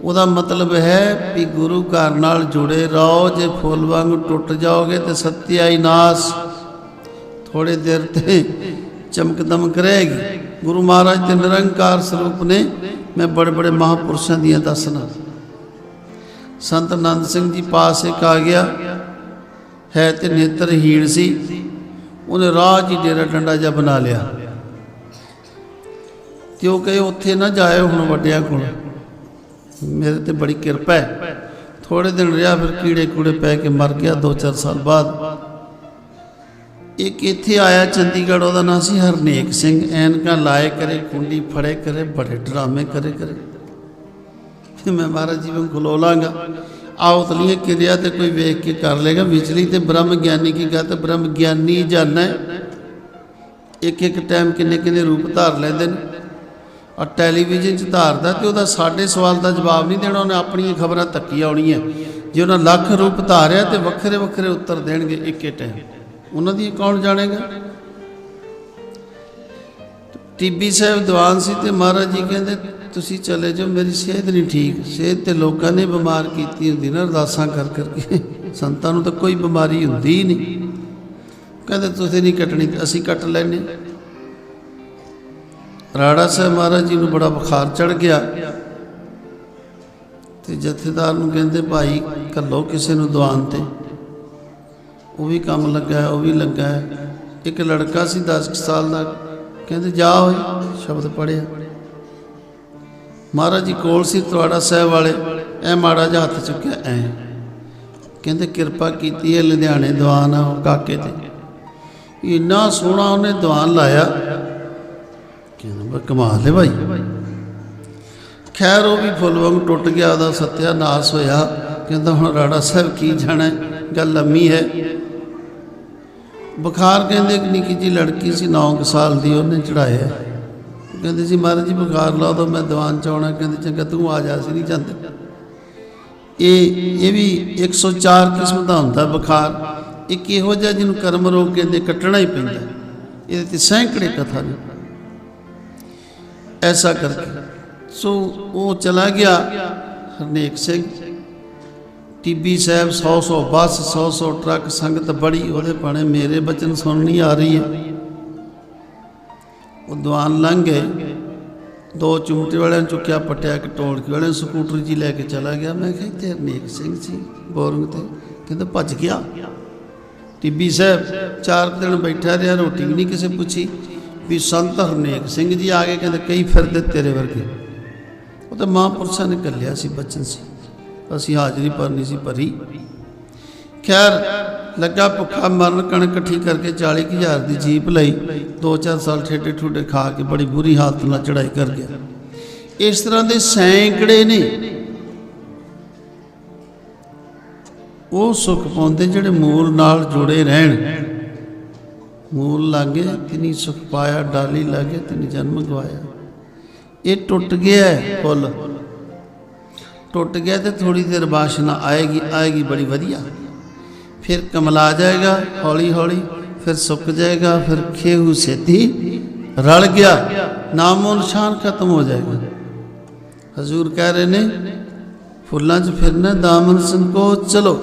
ਉਹਦਾ ਮਤਲਬ ਹੈ ਵੀ ਗੁਰੂ ਘਰ ਨਾਲ ਜੁੜੇ ਰਹੋ, ਜੇ ਫੁੱਲ ਵਾਂਗ ਟੁੱਟ ਜਾਓਗੇ ਤੇ ਸਤਿਆਈ ਨਾਸ। ਥੋੜੇ ਦੇਰ ਤੇ ਚਮਕ ਦਮਕ ਰਹੇਗੀ ਗੁਰੂ ਮਹਾਰਾਜ ਦੇ ਨਿਰੰਕਾਰ ਸਰੂਪ ਨੇ ਮੈਂ ਬੜੇ ਬੜੇ ਮਹਾਪੁਰਸ਼ਾਂ ਦੀਆਂ ਦੱਸਣਾ ਸੰਤ ਆਨੰਦ ਸਿੰਘ ਜੀ ਪਾਸ ਇੱਕ ਆ ਗਿਆ। ਹੈ ਤੇ ਨੇਤਰਹੀਣ ਸੀ। ਉਹਨੇ ਰਾਹ 'ਚ ਹੀ ਡੇਰਾ ਡੰਡਾ ਜਿਹਾ ਬਣਾ ਲਿਆ। ਤੇ ਕਹੇ ਉੱਥੇ ਨਾ ਜਾਇਓ ਹੁਣ ਵੱਡਿਆਂ ਕੋਲ। ਮੇਰੇ ਤੇ ਬੜੀ ਕਿਰਪਾ ਹੈ। ਥੋੜੇ ਦਿਨ ਰਿਹਾ, ਫਿਰ ਕੀੜੇ ਕੂੜੇ ਪੈ ਕੇ ਮਰ ਗਿਆ 2-4 ਸਾਲ ਬਾਅਦ। ਇੱਕ ਇੱਥੇ ਆਇਆ ਚੰਡੀਗੜ੍ਹ, ਉਹਦਾ ਨਾਂ ਸੀ ਹਰਨੇਕ ਸਿੰਘ। ਐਨਕਾਂ ਲਾਏ ਕਰੇ, ਕੁੰਡੀ ਫੜੇ ਕਰੇ, ਬੜੇ ਡਰਾਮੇ ਕਰੇ ਕਰੇ। ਤੇ ਮੈਂ ਮਹਾਰਾਜ ਜੀ ਨੂੰ ਖਲੋ ਲਾਂਗਾ। ਆਓ ਤਲੀਏ ਕਿਰਿਆ ਤੇ ਕੋਈ ਵੇਖ ਕੇ ਕਰ ਲੇਗਾ ਵਿਚਲੀ ਤੇ ਬ੍ਰਹਮ ਗਿਆਨੀ ਕੀ ਗੱਲ ਤੇ ਬ੍ਰਹਮ ਗਿਆਨੀ ਜਾਣੈ। ਇੱਕ ਇੱਕ ਟਾਈਮ ਕਿੰਨੇ ਕਿੰਨੇ ਰੂਪ ਧਾਰ ਲੈਂਦੇ ਨੇ। ਆ ਟੈਲੀਵਿਜ਼ਨ 'ਚ ਧਾਰਦਾ ਤੇ ਉਹਦਾ ਸਾਡੇ ਸਵਾਲ ਦਾ ਜਵਾਬ ਨਹੀਂ ਦੇਣਾ, ਉਹਨੇ ਆਪਣੀਆਂ ਖਬਰਾਂ ਤੱਕੀ ਆਉਣੀਆਂ। ਜੇ ਉਹਨਾਂ ਲੱਖ ਰੂਪ ਧਾਰਿਆ ਤੇ ਵੱਖਰੇ ਵੱਖਰੇ ਉੱਤਰ ਦੇਣਗੇ ਇੱਕੇ ਟਾਈਮ ਉਹਨਾਂ ਦੀ ਕੌਣ ਜਾਣੇਗਾ? ਟੀਬੀ ਸਾਹਿਬ ਦੀਵਾਨ ਸੀ ਤੇ ਮਹਾਰਾਜ ਜੀ ਕਹਿੰਦੇ, ਤੁਸੀਂ ਚਲੇ ਜਾਓ, ਮੇਰੀ ਸਿਹਤ ਨਹੀਂ ਠੀਕ। ਸਿਹਤ ਤੇ ਲੋਕਾਂ ਨੇ ਬਿਮਾਰ ਕੀਤੀ ਹੁੰਦੀ ਨਾ, ਅਰਦਾਸਾਂ ਕਰ ਕਰਕੇ ਸੰਤਾਂ ਨੂੰ ਤਾਂ ਕੋਈ ਬਿਮਾਰੀ ਹੁੰਦੀ ਹੀ ਨਹੀਂ। ਕਹਿੰਦੇ, ਤੁਸੀਂ ਨਹੀਂ ਕੱਟਣੀ, ਅਸੀਂ ਕੱਟ ਲੈਨੇ ਰਾੜਾ ਸਾਹਿਬ ਮਹਾਰਾਜ ਜੀ ਨੂੰ ਬੜਾ ਬੁਖਾਰ ਚੜ ਗਿਆ। ਤੇ ਜਥੇਦਾਰ ਨੂੰ ਕਹਿੰਦੇ, ਭਾਈ ਕੱਲੋ ਕਿਸੇ ਨੂੰ ਦੀਵਾਨ ਤੇ। ਉਹ ਵੀ ਕੰਮ ਲੱਗਾ ਉਹ ਵੀ ਲੱਗਾ ਇੱਕ ਲੜਕਾ ਸੀ 10 ਕੁ ਸਾਲ ਦਾ, ਕਹਿੰਦੇ, ਜਾ ਹੋਏ ਸ਼ਬਦ ਪੜਿਆ ਮਹਾਰਾਜ ਜੀ ਕੋਲ ਸੀ ਤਵਾੜਾ ਸਾਹਿਬ ਵਾਲੇ, ਐ ਮਾੜਾ ਜਿਹਾ ਹੱਥ ਚੁੱਕਿਆ, ਐ। ਕਹਿੰਦੇ, ਕਿਰਪਾ ਕੀਤੀ ਹੈ, ਲੁਧਿਆਣੇ ਦੀਵਾਨ ਕਾਕੇ ਤੇ। ਇੰਨਾ ਸੋਹਣਾ ਉਹਨੇ ਦੀਵਾਨ ਲਾਇਆ। ਕਮਾਲ ਹੈ ਭਾਈ। ਖੈਰ ਉਹ ਵੀ ਫੁੱਲ ਵਾਂਗ ਟੁੱਟ ਗਿਆ, ਉਹਦਾ ਸਤਿਆਨਾਸ਼ ਹੋਇਆ। ਕਹਿੰਦਾ ਹੁਣ ਰਾੜਾ ਸਾਹਿਬ ਕੀ ਜਾਣਾ ਗੱਲ ਲੰਮੀ ਹੈ। ਬੁਖਾਰ ਕਹਿੰਦੇ ਕਿ ਨਿੱਕੀ ਜੀ ਲੜਕੀ ਸੀ 9 ਸਾਲ ਦੀ, ਉਹਨੇ ਚੜਾਇਆ ਕਹਿੰਦੇ ਸੀ ਮਹਾਰਾਜ ਜੀ, ਬੁਖਾਰ ਲਾ ਦੋ ਮੈਂ ਦੀਵਾਨ ਚ ਆਉਣਾ। ਕਹਿੰਦੇ ਚੰਗਾ, ਤੂੰ ਆ ਜਾ ਸੀ ਨਹੀਂ ਜਾਂਦੇ। ਇਹ ਇਹ ਵੀ 104 ਕਿਸਮ ਦਾ ਹੁੰਦਾ ਬੁਖਾਰ। ਇੱਕ ਇਹੋ ਜਿਹਾ ਜਿਹਨੂੰ ਕਰਮ ਰੋਗ ਕਹਿੰਦੇ ਕੱਟਣਾ ਹੀ ਪੈਂਦਾ। ਇਹਦੇ ਤੇ ਸੈਂਕੜੇ ਕਥਾ ਨੇ। ਐਸਾ ਕਰਕੇ ਸੋ ਉਹ ਚਲਾ ਗਿਆ ਹਰਨੇਕ ਸਿੰਘ ਟੀਬੀ ਸਾਹਿਬ 100 100 ਬੱਸ 100 100 ਟਰੱਕ ਸੰਗਤ ਬੜੀ ਉਹਦੇ ਪਾਣੇ ਮੇਰੇ ਬਚਨ ਸੁਣ ਨਹੀਂ ਆ ਰਹੀ ਹੈ ਉਹ ਦੁਆਨ ਲੰਘ ਗਏ ਦੋ ਚੁੰਮਟੇ ਵਾਲਿਆਂ ਨੂੰ ਚੁੱਕਿਆ ਪਟਿਆ ਕਿ ਟੋਲਕੀ ਵਾਲਿਆਂ ਨੂੰ ਸਕੂਟਰ ਜੀ ਲੈ ਕੇ ਚਲਾ ਗਿਆ ਮੈਂ ਕਿਹਾ ਇੱਥੇ ਹਰਨੇਕ ਸਿੰਘ ਸੀ ਬੋਰਿੰਗ ਤੇ ਕਹਿੰਦਾ ਭੱਜ ਗਿਆ ਟਿੱਬੀ ਸਾਹਿਬ ਚਾਰ ਦਿਨ ਬੈਠਾ ਰਿਹਾ ਰੋਟੀ ਵੀ ਨਹੀਂ ਕਿਸੇ ਪੁੱਛੀ ਵੀ ਸੰਤ ਹਰਨੇਕ ਸਿੰਘ ਜੀ ਆ ਕੇ ਕਹਿੰਦੇ, ਕਈ ਫਿਰਦੇ ਤੇਰੇ ਵਰਗੇ। ਉਹ ਤਾਂ ਮਹਾਂਪੁਰਸ਼ਾਂ ਨੇ ਕੱਲਿਆ ਸੀ, ਬਚਨ ਸੀ। ਅਸੀਂ ਹਾਜ਼ਰੀ ਭਰਨੀ ਸੀ, ਭਰੀ। ਖੈਰ, ਲੱਗਾ ਭੁੱਖਾ ਮਰਨ, ਕਣਕ ਇਕੱਠੀ ਕਰਕੇ 40000 ਦੀ ਜੀਪ ਲਈ 2-4 ਸਾਲ ਠੇਡੇ ਠੁੱਡੇ ਖਾ ਕੇ ਬੜੀ ਬੁਰੀ ਹਾਲਤ ਨਾਲ ਚੜਾਈ ਕਰ ਗਿਆ। ਇਸ ਤਰ੍ਹਾਂ ਦੇ ਸੈਂਕੜੇ ਨੇ। ਉਹ ਸੁਖ ਪਾਉਂਦੇ ਜਿਹੜੇ ਮੂਲ ਨਾਲ ਜੁੜੇ ਰਹਿਣ। ਮੂਲ ਲਾਗੇ ਤਿਨੀ ਸੁਖ ਪਾਇਆ, ਡਾਲੀ ਲਾਗੇ ਤਿਨੀ ਜਨਮ ਗਵਾਇਆ। ਇਹ ਟੁੱਟ ਗਿਆ ਹੈ ਪੁੱਲ ਟੁੱਟ ਗਿਆ ਤੇ ਥੋੜੀ ਦੇਰ ਬਾਸ਼ਨਾ ਆਏਗੀ ਆਏਗੀ ਬੜੀ ਵਧੀਆ। ਫਿਰ ਕਮਲਾ ਜਾਏਗਾ ਹੌਲੀ ਹੌਲੀ ਫਿਰ ਸੁੱਕ ਜਾਏਗਾ, ਫਿਰ ਖੇਹੂ ਸੇਤੀ ਰਲ ਗਿਆ, ਨਾਮੋ ਨਿਸ਼ਾਨ ਖਤਮ ਹੋ ਜਾਏਗਾ। ਹਜ਼ੂਰ ਕਹਿ ਰਹੇ ਨੇ, ਫੁੱਲਾਂ 'ਚ ਫਿਰਨਾ ਦਾਮਨ ਸੰਕੋਚ, ਚਲੋ।